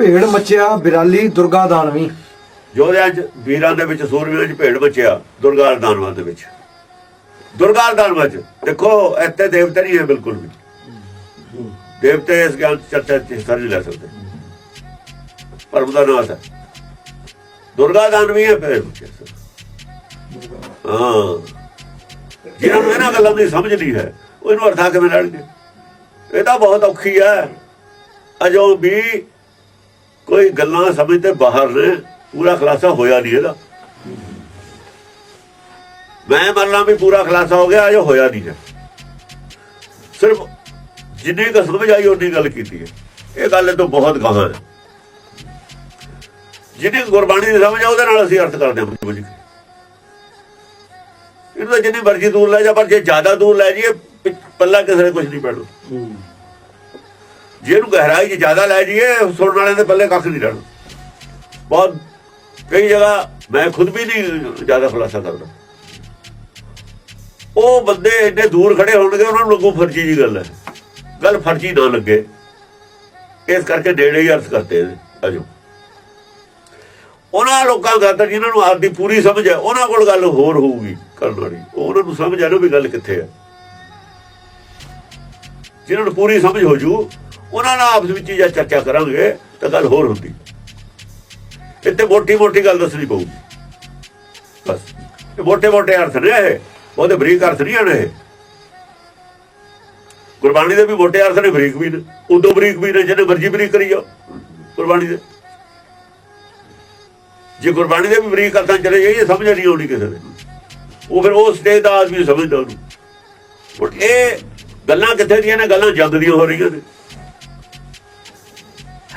ਭੇੜ ਮੱਚਿਆ, ਬਿਰਾਲੀ ਦੁਰਗਾ ਦਾਨਵੀ। ਯੋਧਿਆਂ ਚ ਵੀਰਾਂ ਦੇ ਵਿੱਚ, ਸੂਰਮਿਆਂ ਚ ਭੇਡ ਬਚਿਆ ਦੁਰਗਾ ਦਾਨਵਾਂ ਦੇ ਵਿੱਚ। ਦੁਰਗਾ ਦਾਨਵਾਂ ਚ। ਦੇਖੋ, ਇੱਥੇ ਦੇਵਤੇ ਨਹੀਂ ਹੈ ਬਿਲਕੁਲ ਵੀ। ਦੇਵਤੇ ਇਸ ਗੱਲ ਚਰਚਾ ਚ ਹਿੱਸਾ ਨਹੀਂ ਲੈ ਸਕਦੇ। ਪਰਮ ਦਾ ਨਾਸ ਹੈ। ਦੁਰਗਾ ਦਾਨਵੀ ਹੈ ਭੇਡ ਬਚਿਆ ਹਾਂ। ਜਿਹਨਾਂ ਨੂੰ ਇਹਨਾਂ ਗੱਲਾਂ ਦੀ ਸਮਝ ਨਹੀਂ ਹੈ, ਉਹ ਇਹਨੂੰ ਅਰਥਾ ਕਿਵੇਂ ਲੈਣਗੇ? ਇਹ ਤਾਂ ਬਹੁਤ ਔਖੀ ਹੈ। ਅਜੋ ਵੀ ਕੋਈ ਗੱਲਾਂ ਸਮਝ ਤੇ ਬਾਹਰ ਨੇ, ਪੂਰਾ ਖਲਾਸਾ ਹੋਇਆ ਨਹੀਂ ਇਹਦਾ। ਮੈਂ ਮੰਨਣਾ ਵੀ ਪੂਰਾ ਖਲਾਸਾ ਹੋ ਗਿਆ ਅਜੇ ਹੋਇਆ ਨਹੀਂ ਹੈ। ਸਿਰਫ ਜਿੰਨੀ ਕੁ ਸਮਝ ਆਈ ਉਨੀ ਗੱਲ ਕੀਤੀ ਹੈ। ਇਹ ਗੱਲ ਤੋਂ ਬਹੁਤ ਗਾਹਾਂ ਹੈ। ਜਿੰਨੀ ਗੁਰਬਾਣੀ ਦੀ ਸਮਝ ਆ, ਉਹਦੇ ਨਾਲ ਅਸੀਂ ਅਰਥ ਕਰਦੇ ਹਾਂ ਬੁੱਝ ਕੇ ਇਹਨੂੰ ਤਾਂ ਜਿੰਨੀ ਮਰਜ਼ੀ ਦੂਰ ਲੈ ਜਾ, ਪਰ ਜੇ ਜ਼ਿਆਦਾ ਦੂਰ ਲੈ ਜਾਈਏ ਪੱਲਾ ਕਿਸੇ ਨੇ ਕੁਝ ਨਹੀਂ ਪੈਣਾ। ਜੇ ਇਹਨੂੰ ਗਹਿਰਾਈ 'ਚ ਜ਼ਿਆਦਾ ਲੈ ਜਾਈਏ ਸੁਣਨ ਵਾਲਿਆਂ ਦੇ ਪੱਲੇ ਕੱਖ ਨਹੀਂ ਰਹਿਣਾ। ਬਹੁਤ, ਕਈ ਜਗ੍ਹਾ ਮੈਂ ਖੁਦ ਵੀ ਨਹੀਂ ਜ਼ਿਆਦਾ ਖੁਲਾਸਾ ਕਰਦਾ। ਉਹ ਬੰਦੇ ਇੰਨੇ ਦੂਰ ਖੜੇ ਹੋਣਗੇ, ਉਹਨਾਂ ਨੂੰ ਲੱਗੂ ਫਰਜੀ ਦੀ ਗੱਲ ਹੈ। ਗੱਲ ਫਰਜੀ ਨਾ ਲੱਗੇ। ਇਸ ਕਰਕੇ ਨੇੜੇ ਹੀ ਅਰਥ ਕਰਦੇ ਅਜੋ ਉਹਨਾਂ ਲੋਕਾਂ ਦਾ ਤਾਂ ਜਿਨ੍ਹਾਂ ਨੂੰ ਆਪਦੀ ਪੂਰੀ ਸਮਝ ਹੈ, ਉਹਨਾਂ ਕੋਲ ਗੱਲ ਹੋਰ ਹੋਊਗੀ ਕਰਨ ਵਾਲੀ। ਉਹਨਾਂ ਨੂੰ ਸਮਝ ਆ ਨਾ ਵੀ ਗੱਲ ਕਿੱਥੇ ਹੈ। ਜਿਨ੍ਹਾਂ ਨੂੰ ਪੂਰੀ ਸਮਝ ਹੋ ਜੂ ਉਹਨਾਂ ਨਾਲ ਆਪਸ ਵਿੱਚ ਹੀ ਜੇ ਚਰਚਾ ਕਰਾਂਗੇ ਤਾਂ ਗੱਲ ਹੋਰ ਹੁੰਦੀ। ਇੱਥੇ ਮੋਟੀ ਮੋਟੀ ਗੱਲ ਦੱਸਣੀ ਪਊਗੀ। ਬਸ। ਇਹ ਮੋਟੇ ਮੋਟੇ ਅਰਥ ਨੇ ਇਹ। ਉਹਦੇ ਬਰੀਕ ਅਰਥ ਨਹੀਂ ਆਣੇ ਇਹ। ਗੁਰਬਾਣੀ ਦੇ ਵੀ ਮੋਟੇ ਅਰਥ ਨੇ, ਬਰੀਕ ਵੀ ਨੇ। ਉਦੋਂ ਬਰੀਕ ਵੀ ਨੇ, ਜਿਹਨੇ ਮਰਜ਼ੀ ਬਰੀਕ ਕਰੀ ਜਾਓ ਗੁਰਬਾਣੀ ਦੇ। ਜੇ ਗੁਰਬਾਣੀ ਦੇ ਵੀ ਬਰੀਕ ਅਰਥਾਂ ਚਲੇ ਜਾਈਏ ਸਮਝ ਨਹੀਂ ਆਉਣੀ ਕਿਸੇ ਦੇ। ਉਹ ਫਿਰ ਉਹ ਸਟੇਜ ਦਾ ਆਦਮੀ ਸਮਝਦਾ ਉਹਨੂੰ। ਹੁਣ ਇਹ ਗੱਲਾਂ ਕਿੱਥੇ ਦੀਆਂ ਨੇ? ਗੱਲਾਂ ਜੰਗ ਦੀਆਂ ਹੋ ਰਹੀਆਂ ਨੇ।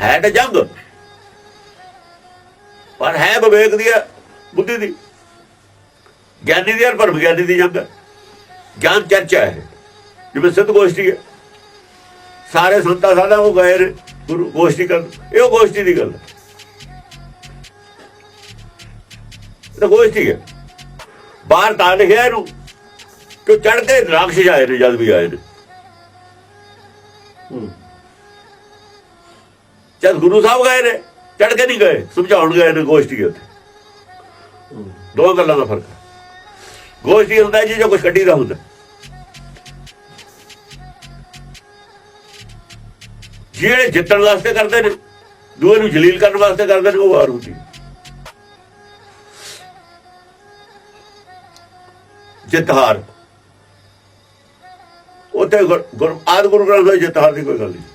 ਹੈ ਤਾਂ ਜੰਗ। ਪਰ ਹੈ ਵਿਵੇਕ ਦੀ ਹੈ, ਬੁੱਧੀ ਦੀ। ਗਿਆਨੀ ਦੀ ਪਰ ਵਿਗਿਆਨੀ ਦੀ ਜੰਗ। ਹੈ ਗਿਆਨ ਚਰਚਾ ਹੈ। ਜਿਵੇਂ ਸਿੱਧ ਗੋਸ਼ਟੀ ਹੈ। ਸਾਰੇ ਸੰਤਾਂ ਸਾਧਾਂ ਉਹ ਗਏ ਨੇ ਗੁਰੂ ਗੋਸ਼ਟੀ ਕਰਨ। ਇਹ ਗੋਸ਼ਟੀ ਦੀ ਗੱਲ ਇਹ ਤਾਂ ਗੋਸ਼ਟੀ ਹੈ। ਬਾਹਰ ਤਾਂ ਲਿਖਿਆ ਇਹਨੂੰ ਕਿ ਚੜ ਕੇ ਰਾਖਸ਼ ਆਏ ਨੇ ਜਦ ਵੀ ਆਏ ਨੇ। ਜਦ ਗੁਰੂ ਸਾਹਿਬ ਗਏ ਨੇ, ਚੜ ਕੇ ਨਹੀਂ ਗਏ, ਸਮਝਾਉਣ ਗਏ ਨੇ ਗੋਸ਼ਟੀ ਉੱਥੇ ਦੋ ਗੱਲਾਂ ਦਾ ਫ਼ਰਕ ਹੈ। ਗੋਸ਼ਟੀ ਹੁੰਦਾ ਜੀ ਜੋ ਕੁਝ ਕੱਢੀ ਦਾ ਹੁੰਦਾ। ਜਿਹੜੇ ਜਿੱਤਣ ਵਾਸਤੇ ਕਰਦੇ ਨੇ, ਦੂਏ ਨੂੰ ਜਲੀਲ ਕਰਨ ਵਾਸਤੇ ਕਰਦੇ ਨੇ, ਉਹ ਵਾਰ ਹੁੰਦੀ ਜਿੱਤ ਹਾਰ। ਉੱਥੇ ਗੁਰ- ਆਦ ਗੁਰੂ ਗ੍ਰੰਥ ਸਾਹਿਬ ਜਿੱਤ ਹਾਰ ਦੀ ਕੋਈ ਗੱਲ ਨਹੀਂ।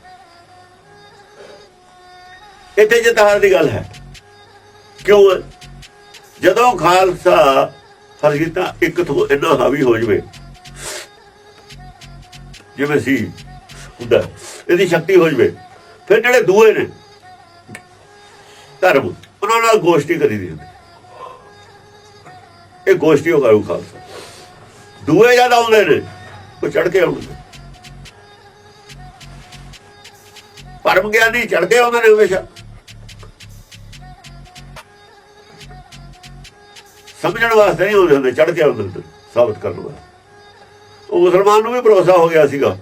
ਇੱਥੇ ਜਿੱਤ ਦੀ ਗੱਲ ਹੈ। ਕਿਉਂ? ਜਦੋਂ ਖਾਲਸਾ ਫਰਜ਼ੀਤਾ ਇੱਕ ਤੋਂ ਇੰਨਾ ਹਾਵੀ ਹੋ ਜਵੇ, ਜਿਵੇਂ ਸੀ ਹੁੰਦਾ, ਇਹਦੀ ਸ਼ਕਤੀ ਹੋ ਜਵੇ, ਫਿਰ ਜਿਹੜੇ ਦੂਏ ਨੇ ਧਰਮ, ਉਹਨਾਂ ਨਾਲ ਗੋਸ਼ਟੀ ਕਰੀ ਦੀ ਹੁੰਦੀ। ਇਹ ਗੋਸ਼ਟੀ ਹੋ ਕਰੂ ਖਾਲਸਾ। ਦੂਏ ਜਦ ਆਉਂਦੇ ਨੇ, ਉਹ ਚੜ ਕੇ ਆਉਂਦੇ ਪਰਮ ਗਿਆਨੀ ਚੜਦੇ ਆਉਂਦੇ ਨੇ ਹਮੇਸ਼ਾ। ਸਮਝਣ ਵਾਸਤੇ ਨਹੀਂ ਆਉਂਦੇ ਹੁੰਦੇ ਚੜ ਕੇ ਆਉਂਦੇ ਹੁੰਦੇ ਸਾਬਤ ਕਰਨ ਵਾਸਤੇ। ਉਹ ਮੁਸਲਮਾਨ ਨੂੰ ਵੀ ਭਰੋਸਾ ਹੋ ਗਿਆ ਸੀਗਾ।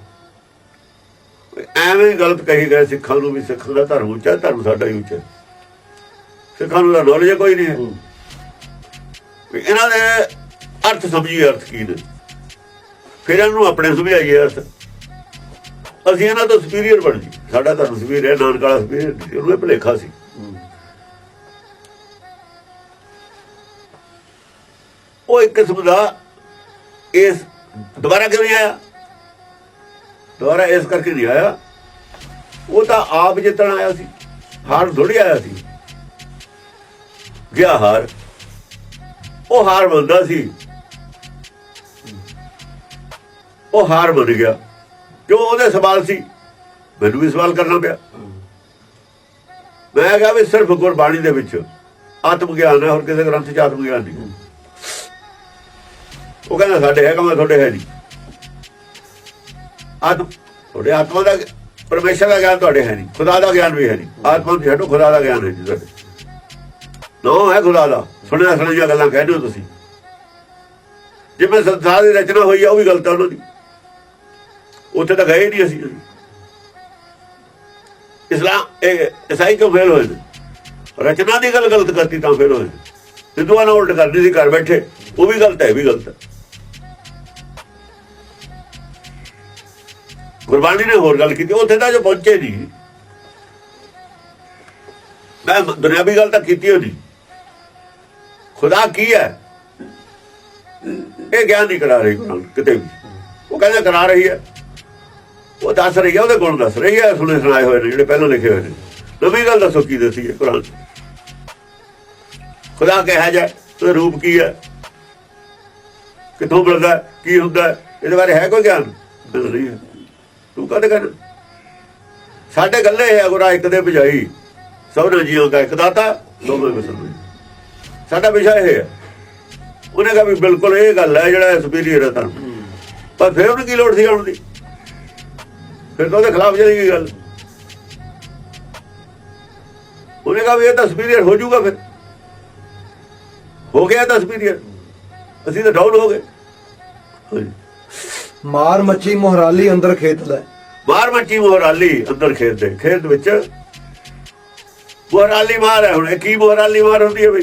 ਐਵੇਂ ਗਲਤ ਕਹੀ ਗਏ ਸਿੱਖਾਂ ਨੂੰ ਵੀ ਸਿੱਖ ਦਾ ਧਰਮ ਉੱਚਾ ਧਰਮ ਸਾਡਾ ਹੀ ਉੱਚਾ। ਸਿੱਖਾਂ ਨੂੰ ਤਾਂ ਨੌਲੇਜ ਕੋਈ ਨਹੀਂ ਹੈ। ਇਹਨਾਂ ਦੇ ਅਰਥ ਸਮਝੀਏ ਅਰਥ ਕੀ ਨੇ? ਫਿਰ ਇਹਨਾਂ ਨੂੰ ਆਪਣੇ ਸਮਝਾਈਏ ਅਰਥ। ਅਸੀਂ ਇਹਨਾਂ ਤੋਂ ਸੁਪੀਰੀਅਰ ਬਣ ਜੀ ਸਾਡਾ ਧਰਮ ਸੁਪੀਰੀਅਰ ਨਾਨਕ ਵਾਲਾ ਸੁਪੀਰੀਅਰ ਉਹਨੂੰ ਇਹ ਭੁਲੇਖਾ ਸੀ। ਉਹ ਇੱਕ ਕਿਸਮ ਦਾ ਇਸ ਦੁਬਾਰਾ ਕਿਵੇਂ ਆਇਆ? ਦੁਬਾਰਾ ਇਸ ਕਰਕੇ ਨਹੀਂ ਆਇਆ। ਉਹ ਤਾਂ ਆਪ ਜਿੱਤਣ ਆਇਆ ਸੀ। ਹਾਰ ਥੋੜੀ ਆਇਆ ਸੀ। ਗਿਆ ਹਾਰ। ਉਹ ਹਾਰ ਮੰਨਦਾ ਸੀ। ਉਹ ਹਾਰ ਮੰਨ ਗਿਆ। ਕਿਉਂ ਉਹਦੇ ਸਵਾਲ ਸੀ? ਮੈਨੂੰ ਵੀ ਸਵਾਲ ਕਰਨਾ ਪਿਆ। ਮੈਂ ਕਿਹਾ ਵੀ ਸਿਰਫ ਗੁਰਬਾਣੀ ਦੇ ਵਿੱਚ ਆਤਮ ਗਿਆਨ ਹੈ, ਹੋਰ ਕਿਸੇ ਗ੍ਰੰਥ 'ਚ ਆਤਮ ਗਿਆਨ ਨਹੀਂ। ਉਹ ਕਹਿੰਦਾ ਸਾਡੇ ਹੈਗਾ, ਮੈਂ ਤੁਹਾਡੇ ਹੈ ਨਹੀਂ। ਆਤਮ, ਤੁਹਾਡੇ ਆਤਮਾ ਦਾ ਪਰਮੇਸ਼ਰ ਦਾ ਗਿਆਨ ਤੁਹਾਡੇ ਹੈ ਨਹੀਂ। ਖੁਦਾ ਦਾ ਗਿਆਨ ਵੀ ਹੈ ਨਹੀਂ। ਆਤਮਾ ਨੂੰ ਛੱਡੋ ਖੁਦਾ ਦਾ ਗਿਆਨ ਹੈ ਜੀ ਤੁਹਾਡੇ। ਨੋ ਹੈ ਖੁਦਾ ਦਾ। ਸੁਣਿਆ ਸੁਣਿਆ ਗੱਲਾਂ ਕਹਿੰਦੇ ਹੋ ਤੁਸੀਂ। ਜਿਵੇਂ ਸੰਸਾਰ ਦੀ ਰਚਨਾ ਹੋਈ ਆ, ਉਹ ਵੀ ਗਲਤ ਆ ਉਹਨਾਂ ਦੀ। ਉੱਥੇ ਤਾਂ ਗਏ ਨਹੀਂ ਅਸੀਂ। ਇਸਲਾਮ, ਇਹ ਈਸਾਈ ਕਿਉਂ ਫੇਲ ਹੋਏ ਨੇ? ਰਚਨਾ ਦੀ ਗੱਲ ਗਲਤ ਕਰਤੀ ਤਾਂ ਫੇਲ ਹੋਏ ਨੇ। ਹਿੰਦੂਆਂ ਨਾਲ ਉਲਟ ਕਰਨੀ ਸੀ, ਘਰ ਬੈਠੇ। ਉਹ ਵੀ ਗਲਤ ਹੈ ਵੀ ਗਲਤ ਹੈ। ਗੁਰਬਾਣੀ ਨੇ ਹੋਰ ਗੱਲ ਕੀਤੀ, ਉੱਥੇ ਤਾਂ ਜੋ ਪਹੁੰਚੇ ਨਹੀਂ। ਮੈਂ ਦੁਨਿਆਵੀ ਗੱਲ ਤਾਂ ਕੀਤੀ ਹੋਣੀ ਖੁਦਾ ਕੀ ਹੈ? ਇਹ ਗਿਆਨ ਨਹੀਂ ਕਰਾ ਰਹੀ ਕਿਤੇ ਵੀ। ਉਹ ਕਹਿੰਦਾ ਕਰਾ ਰਹੀ ਹੈ। ਉਹ ਦੱਸ ਰਹੀ ਹੈ, ਉਹਦੇ ਗੁਣ ਦੱਸ ਰਹੀ ਹੈ, ਸੁਣੇ ਸੁਣਾਏ ਹੋਏ ਨੇ, ਜਿਹੜੇ ਪਹਿਲਾਂ ਲਿਖੇ ਹੋਏ ਨੇ। ਨਵੀਂ ਗੱਲ ਦੱਸੋ, ਕੀ ਦੱਸੀ ਹੈ ਕੁਰਾਨ ਖੁਦਾ ਕਿਹਾ ਜਾ ਉਹਦਾ ਰੂਪ ਕੀ ਹੈ? ਕਿੱਥੋਂ ਮਿਲਦਾ ਕੀ ਹੁੰਦਾ ਇਹਦੇ ਬਾਰੇ ਹੈ ਕੋਈ ਗਿਆਨ? ਨਹੀਂ ਹੈ। ਤੂੰ ਕਦ ਕਰ ਸਾਡੇ ਗੱਲੇ ਹੈ ਗੁਰਾ ਇੱਕ ਦੇ ਬਜਾਈ ਸਭ ਜੀਵਾਂ ਦਾ ਇੱਕ ਦਾਤਾ ਦੋਵੇਂ ਮੁਸਲਮਾਨ ਸਾਡਾ ਵਿਸ਼ਾ ਇਹ ਹੈ ਉਹਨੇ ਕਹਾ ਵੀ ਬਿਲਕੁਲ ਇਹ ਗੱਲ ਹੈ ਜਿਹੜਾ ਸੁਪੀਰੀਅਰ ਹੈ ਤਾਂ ਪਰ ਫਿਰ ਉਹਨੂੰ ਕੀ ਲੋੜ ਸੀ ਆਉਣ ਦੀ? ਫਿਰ ਤਾਂ ਉਹਦੇ ਖਿਲਾਫ ਚਲੀ ਗਈ ਗੱਲ? ਉਹਨੇ ਕਹਾ ਵੀ ਇਹ ਤਾਂ ਸੁਪੀਰੀਅਰ ਹੋ ਜਾਊਗਾ ਫਿਰ। ਹੋ ਗਿਆ ਤਾਂ ਸੁਪੀਰੀਅਰ ਅਸੀਂ ਤਾਂ ਡਾਊਨ ਹੋ ਗਏ। ਮਾਰ ਮੱਛੀ ਮੋਹਰਾਲੀ ਅੰਦਰ ਖੇਤ ਲੈ। ਬਾਹਰ ਮੱਚੀ ਮੋਹਰਾਲੀ ਅੰਦਰ ਖੇਤ ਦੇ ਖੇਤ ਵਿੱਚ ਮੋਹਰਾਲੀ ਮਾਰ ਹੈ ਹੁਣ ਇਹ ਕੀ ਮੋਹਰਾਲੀ ਮਾਰ ਹੁੰਦੀ ਹੈ ਬਈ?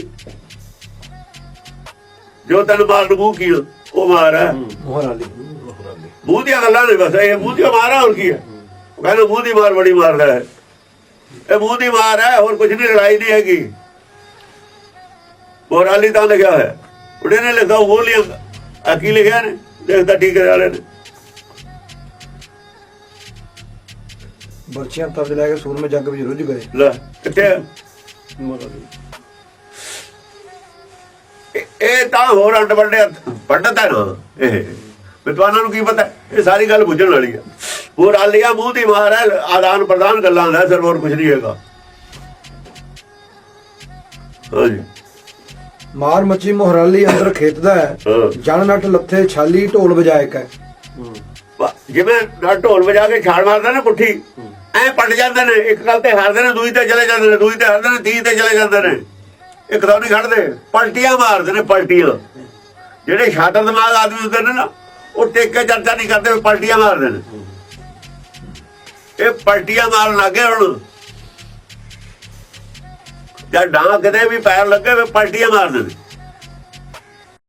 ਜੋ ਤੈਨੂੰ ਮਾਰ ਨੂੰ ਕੀ ਉਹ ਮਾਰ ਹੈ। ਮੋਹਰਾਲੀ। ਮੂੰਹ ਦੀਆਂ ਗੱਲਾਂ ਨੇ ਬਸ ਇਹ ਮੂੰਹ ਦੀਆਂ ਮਾਰਾ ਹੋਰ ਕੀ ਹੈ? ਕਹਿੰਦਾ ਮੂੰਹ ਦੀ ਮਾਰ ਬੜੀ ਮਾਰਦਾ ਹੈ। ਇਹ ਮੂੰਹ ਦੀ ਮਾਰ ਹੈ ਹੋਰ ਕੁਝ ਨਹੀਂ ਲੜਾਈ ਨਹੀਂ ਹੈਗੀ। ਮੋਹਰਾਲੀ ਤਾਂ ਲਿਖਿਆ ਹੈ। ਉਹਨੇ ਲਿਖਾ ਉਹ ਲਿਆ ਆ ਕੀ ਲਿਖਿਆ ਨੇ? ਦੇਖਦਾ ਟੀਕੇ ਵਾਲੇ ਨੇ। ਬਰਛੀਆਂ ਤਵਜ ਲੈ ਕੇ ਸੂਰਮੇ ਜੱਗ ਵਿੱਚ ਰੁੱਝ ਗਏ। ਲੈ ਕਿੱਥੇ? ਇਹ- ਤਾਂ ਹੋਰ ਅੰਡ ਵੱਡੇ ਹੈ ਨਾ ਇਹ। ਵਿਦਵਾਨਾਂ ਨੂੰ ਕੀ ਪਤਾ? ਇਹ ਸਾਰੀ ਗੱਲ ਬੁੱਝਣ ਵਾਲੀ ਹੈ ਹੋਰ ਆਲੀਆ ਮੂੰਹ ਦੀ ਮਾਰ ਹੈ ਆਦਾਨ ਪ੍ਰਦਾਨ ਗੱਲਾਂ ਦਾ ਸਿਰ ਹੋਰ ਕੁਝ ਨਹੀਂ ਹੈਗਾ। ਹਾਂਜੀ। ਮਾਰ ਮੱਛੀ ਮੋਹਰਾਲੀ ਅੰਦਰ ਖੇਤ ਦਾ ਹੈ। ਹਾਂ। ਜਨ ਨੱਠ ਲੱਥੇ ਛਾਲੀ ਢੋਲ ਵਜਾਇ ਕੈ। ਵਾ- ਜਿਵੇਂ ਨਾ ਢੋਲ ਵਜਾ ਕੇ ਛਾਲ ਮਾਰਦਾ ਨਾ ਪੁੱਠੀ ਐ ਪੱਟ ਜਾਂਦੇ ਨੇ ਇੱਕ ਗੱਲ ਤੇ ਹਾਰਦੇ ਨੇ ਦੂਜੀ ਤੇ ਚਲੇ ਜਾਂਦੇ ਨੇ ਦੂਜੀ ਤੇ ਹਾਰਦੇ ਨੇ ਤੀਜੀ ਤੇ ਚਲੇ ਜਾਂਦੇ ਨੇ। ਇੱਕ ਨਹੀਂ ਖੜਦੇ ਪਲਟੀਆਂ ਮਾਰਦੇ ਨੇ ਪਲਟੀਆਂ। ਜਿਹੜੇ ਸ਼ਾਤਰ ਦਿਮਾਗ ਆਦਮੀ ਹੁੰਦੇ ਨੇ ਨਾ ਉਹ ਟੇਕ ਕੇ ਚਰਚਾ ਨਹੀਂ ਕਰਦੇ ਪਲਟੀਆਂ ਮਾਰਦੇ ਨੇ। ਇਹ ਪਲਟੀਆਂ ਮਾਰਨ ਲੱਗੇ ਹੁਣ। ਜਾਂ ਡਾਂ ਕਿਤੇ ਵੀ ਪੈਰ ਲੱਗੇ ਵੇ ਪਲਟੀਆਂ ਮਾਰ ਦਿੰਦੇ।